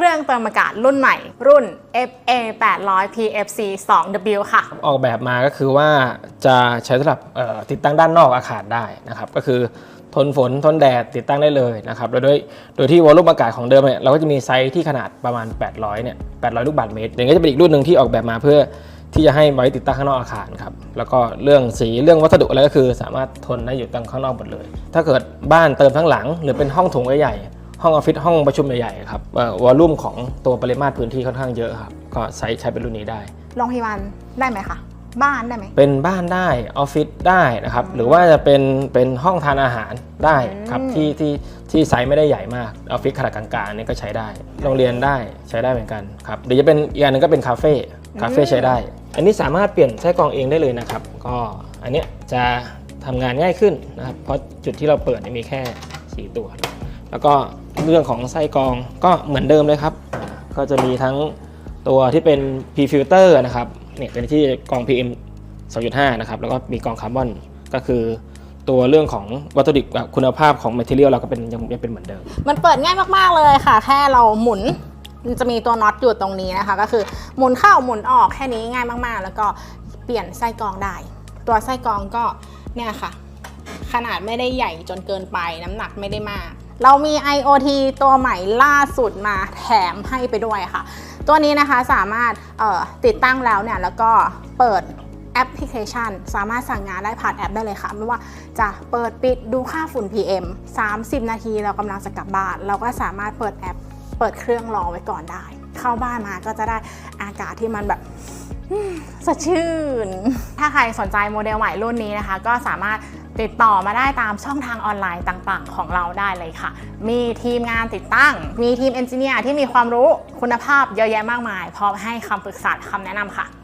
เครื่องเติมอากาศรุ่นใหม่ รุ่น FA 800 PFC 2W ค่ะ ออกแบบมาก็คือว่าจะใช้สำหรับติดตั้งด้านนอกอาคารได้นะครับก็คือทนฝนทนแดดติดตั้งได้เลยนะครับโดยโดยโดยที่วอลลุ่มอากาศของเดิมเนี่ยเราก็จะมีไซส์ที่ขนาดประมาณ 800เนี่ย800 ลูกบาศก์เมตรอย่างนี้ก็จะเป็นอีกรุ่นหนึ่งที่ออกแบบมาเพื่อที่จะให้ไว้ติดตั้งข้างนอกอาคารครับแล้วก็เรื่องสีเรื่องวัสดุอะไรก็คือ สามารถทนได้อยู่ตั้งข้างนอกหมดเลย ถ้าเกิดบ้านเติมทั้งหลัง หรือเป็นห้องโถงใหญ่ ห้องออฟฟิศห้องประชุมใหญ่ๆครับวอลลุ่มของตัวปริมาตรพื้นที่ค่อนข้างเยอะครับ ก็ใช้ใช้เป็นรุ่นนี้ได้โรงพยาบาลได้ไหมคะบ้านได้ไหมเป็นบ้านได้ออฟฟิศได้นะครับ หรือว่าจะเป็นเป็นห้องทานอาหารได้ครับอืมที่ที่ที่ไซส์ไม่ได้ใหญ่มากออฟฟิศขนาดกลางๆนี่ก็ใช้ได้ โรงเรียนได้ใช้ได้เหมือนกันครับเดี๋ยวจะเป็นอีกอันหนึงก็เป็นคาเฟ่คาเฟ่ใช้ได้ อันนี้สามารถเปลี่ยนไส้กรองเองได้เลยนะครับ ก็อันเนี้ยจะทำงานง่ายขึ้นนะครับเพราะจุดที่เราเปิดเนี่ยมีแค่ 4 ตัว แล้วก็เรื่องของไส้กรองก็เหมือนเดิมเลยครับ ก็จะมีทั้งตัวที่เป็น P filter นะครับเนี่ยเป็นที่กรอง PM 2.5 นะครับ แล้วก็มีกรองคาร์บอนก็คือตัวเรื่องของวัตถุดิบคุณภาพของ material เราก็เป็นยังยังเป็นเหมือนเดิม มันเปิดง่ายมากๆเลยค่ะ แค่เราหมุนจะมีตัวน็อตอยู่ตรงนี้นะคะ ก็คือหมุนเข้าหมุนออกแค่นี้ง่ายมากๆ แล้วก็เปลี่ยนไส้กรองได้ ตัวไส้กรองก็เนี่ยค่ะ ขนาดไม่ได้ใหญ่จนเกินไปน้ำหนักไม่ได้มาก เรามี IoT ตัวใหม่ล่าสุดมาแถมให้ไปด้วยค่ะ ตัวนี้นะคะสามารถติดตั้งแล้วเนี่ยแล้วก็เปิดแอปพลิเคชัน สามารถสั่งงานได้ผ่านแอปได้เลยค่ะ ไม่ว่าจะเปิดปิดดูค่าฝุ่น PM 30 นาทีเรากำลังจะกลับบ้าน เราก็สามารถเปิดแอป เปิดเครื่องรอไว้ก่อนได้ เข้าบ้านมาก็จะได้อากาศที่มันแบบสดชื่น ถ้าใครสนใจโมเดลใหม่รุ่นนี้นะคะ ก็สามารถ ติดต่อมาได้ตามช่องทางออนไลน์ต่างๆ ของเราได้เลยค่ะ มีทีมงานติดตั้ง มีทีมเอนจิเนียร์ที่มีความรู้คุณภาพเยอะแยะมากมาย พร้อมให้คำปรึกษาคำแนะนำค่ะ